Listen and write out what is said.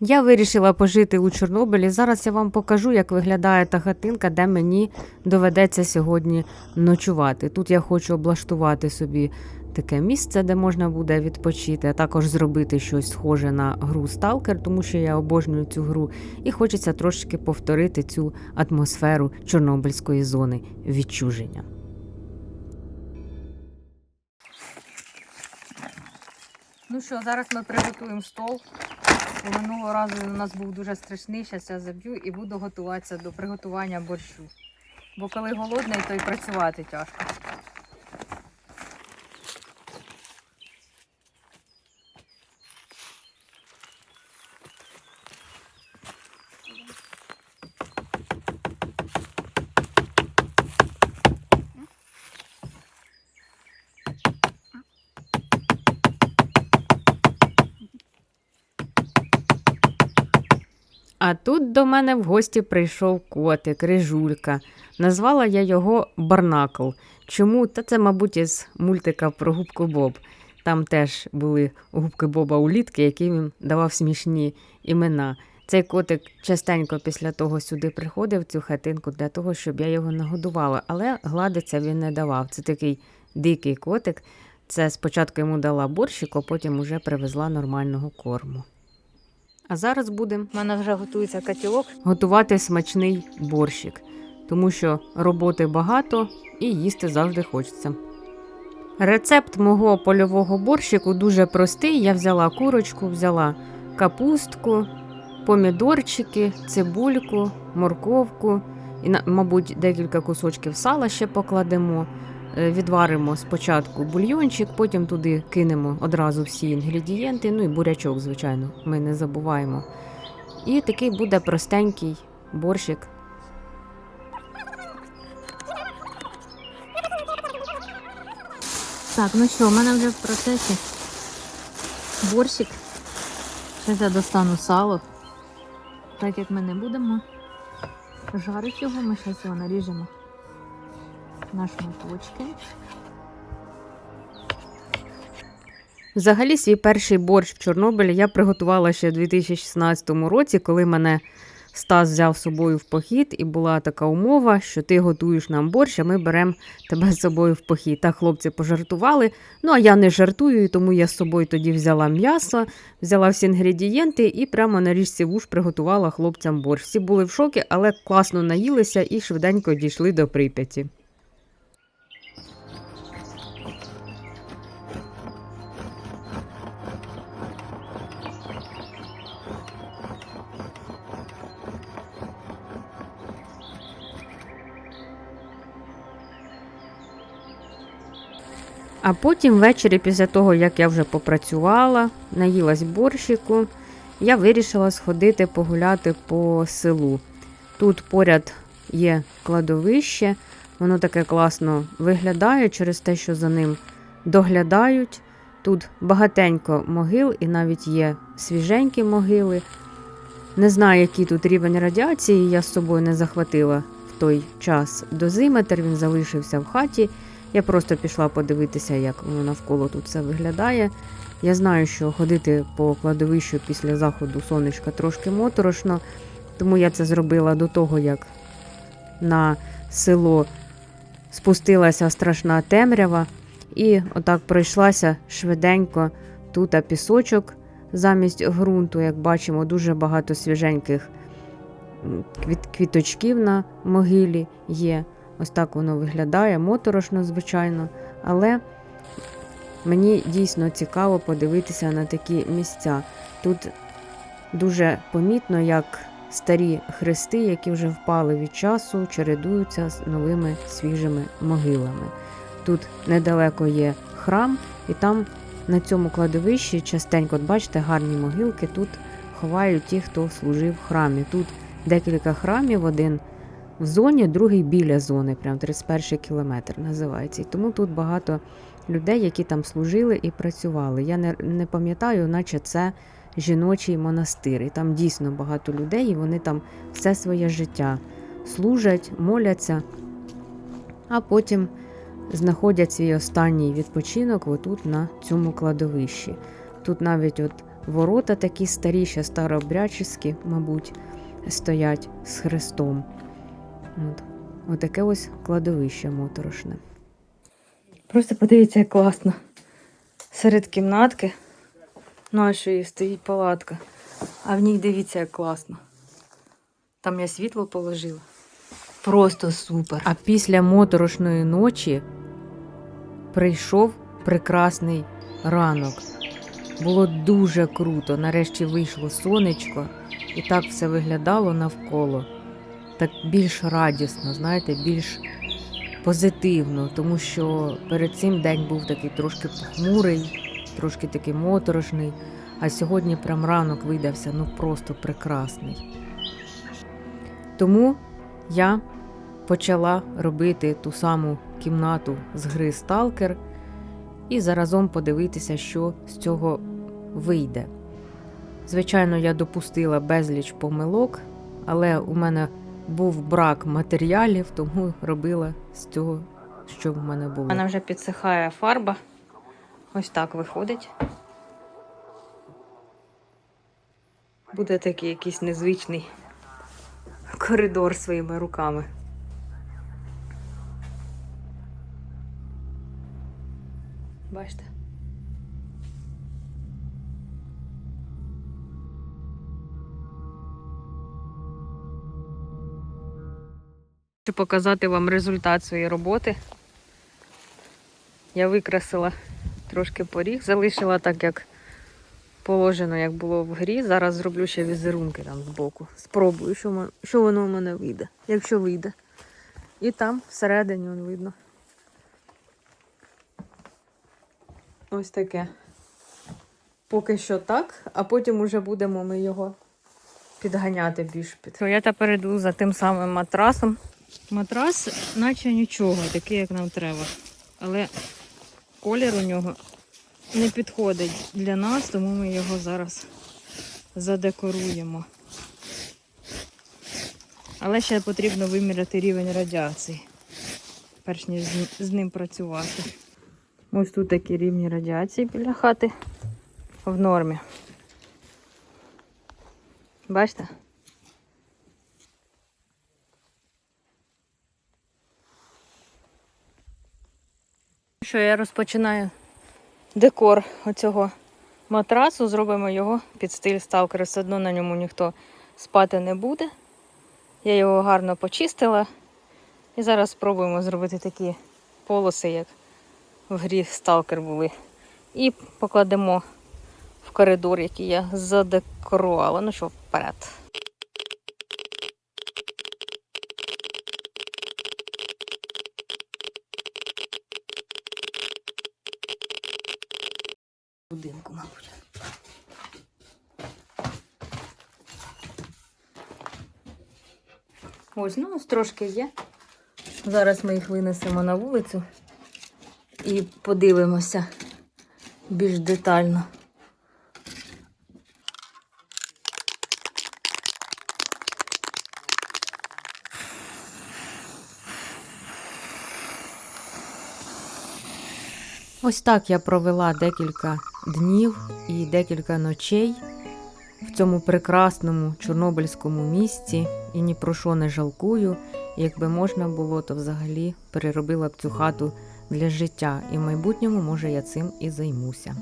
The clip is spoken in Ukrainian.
Я вирішила пожити у Чорнобилі. Зараз я вам покажу, як виглядає та хатинка, де мені доведеться сьогодні ночувати. Тут я хочу облаштувати собі таке місце, де можна буде відпочити, а також зробити щось схоже на гру Сталкер, тому що я обожнюю цю гру, і хочеться трошки повторити цю атмосферу Чорнобильської зони відчуження. Ну що, зараз ми приготуємо стол. Бо минулого разу він у нас був дуже страшний, зараз я заб'ю і буду готуватися до приготування борщу. Бо коли голодний, то й працювати тяжко. А тут до мене в гості прийшов котик, рижулька. Назвала я його Барнакл. Чому? Та це, мабуть, із мультика про губку Боб. Там теж були губки Боба улітки, які він давав смішні імена. Цей котик частенько після того сюди приходив цю хатинку для того, щоб я його нагодувала, але гладиться він не давав. Це такий дикий котик. Це спочатку йому дала борщик, а потім уже привезла нормального корму. А зараз будемо У мене вже готується котілок. готувати смачний борщик, тому що роботи багато і їсти завжди хочеться. Рецепт мого польового борщику дуже простий. Я взяла курочку, взяла капустку, помідорчики, цибульку, морковку і, мабуть, декілька кусочків сала ще покладемо. Е, Відваримо спочатку бульйончик, потім туди кинемо одразу всі інгредієнти, ну і бурячок, звичайно, ми не забуваємо. І такий буде простенький борщик. Так, ну що, у мене вже в процесі борщик. Зараз я достану сало. Так як ми не будемо жарити його, ми зараз його наріжемо на шматочки. Взагалі, свій перший борщ в Чорнобилі я приготувала ще в 2016 році, коли мене Стас взяв з собою в похід, і була така умова, що ти готуєш нам борщ, а ми беремо тебе з собою в похід. Та хлопці пожартували. Ну а я не жартую, тому я з собою тоді взяла м'ясо, взяла всі інгредієнти і прямо на річці вуш приготувала хлопцям борщ. Всі були в шокі, але класно наїлися і швиденько дійшли до Прип'яті. А потім ввечері, після того, як я вже попрацювала, наїлась борщику, я вирішила сходити погуляти по селу. Тут поряд є кладовище, воно таке класно виглядає через те, що за ним доглядають. Тут багатенько могил і навіть є свіженькі могили. Не знаю, який тут рівень радіації, я з собою не захватила в той час дозиметр, він залишився в хаті. Я просто пішла подивитися, як навколо тут все виглядає. Я знаю, що ходити по кладовищу після заходу сонечка трошки моторошно, тому я це зробила до того, як на село спустилася страшна темрява, і отак пройшлася швиденько тут пісочок замість ґрунту. Як бачимо, дуже багато свіженьких квіт- квіточків на могилі є. Ось так воно виглядає, моторошно, звичайно, але мені дійсно цікаво подивитися на такі місця. Тут дуже помітно, як старі хрести, які вже впали від часу, чередуються з новими свіжими могилами. Тут недалеко є храм, і там на цьому кладовищі частенько, от бачите, гарні могилки. Тут ховають ті, хто служив в храмі. Тут декілька храмів, один в зоні, другий біля зони, прям 31 кілометр називається. І тому тут багато людей, які там служили і працювали. Я не, не пам'ятаю, наче це жіночий монастир. І там дійсно багато людей, і вони там все своє життя служать, моляться, а потім знаходять свій останній відпочинок отут на цьому кладовищі. Тут навіть от Ворота такі старі, ще старообрядчиські, мабуть, стоять з хрестом. От. Отаке ось кладовище моторошне. Просто подивіться, як класно. Серед кімнатки нашої стоїть палатка. А в ній дивіться, як класно. Там я світло положила. Просто супер. А після моторошної ночі прийшов прекрасний ранок. Було дуже круто. Нарешті вийшло сонечко, і так все виглядало навколо. Так більш радісно, знаєте, більш позитивно, тому що перед цим день був такий трошки похмурий, трошки такий моторошний, а сьогодні прям ранок видався ну просто прекрасний. Тому я почала робити ту саму кімнату з гри Сталкер і заразом подивитися, що з цього вийде. Звичайно, я допустила безліч помилок, але у мене був брак матеріалів, тому робила з цього, що в мене було. Вона вже підсихає фарба. Ось так виходить. Буде такий якийсь незвичний коридор своїми руками. Хочу показати вам результат своєї роботи. Я викрасила трошки поріг, залишила так, як положено, як було в грі. Зараз зроблю ще візерунки там збоку. Спробую, що, воно у мене вийде, якщо вийде. І там всередині он видно. Ось таке. Поки що так, а потім уже будемо ми його підганяти більш під. Я тепер йду за тим самим матрасом. Матрас, наче нічого, такий, як нам треба. Але колір у нього не підходить для нас, тому ми його зараз задекоруємо. Але ще потрібно виміряти рівень радіації, перш ніж з- ним працювати. Ось тут такі рівні радіації біля хати в нормі. Бачите? Що я розпочинаю декор оцього матрасу, зробимо його під стиль сталкера. Все одно на ньому ніхто спати не буде. Я його гарно почистила. І зараз спробуємо зробити такі полоси, як в грі сталкер були. І покладемо в коридор, який я задекорувала. Ну що, вперед. Будинку, мабуть. Ось, ну, ось трошки є. Зараз ми їх винесемо на вулицю і подивимося більш детально. Ось так я провела декілька днів і декілька ночей цьому прекрасному чорнобильському місці і ні про що не жалкую. Якби можна було, то взагалі переробила б цю хату для життя, і в майбутньому, може, я цим і займуся.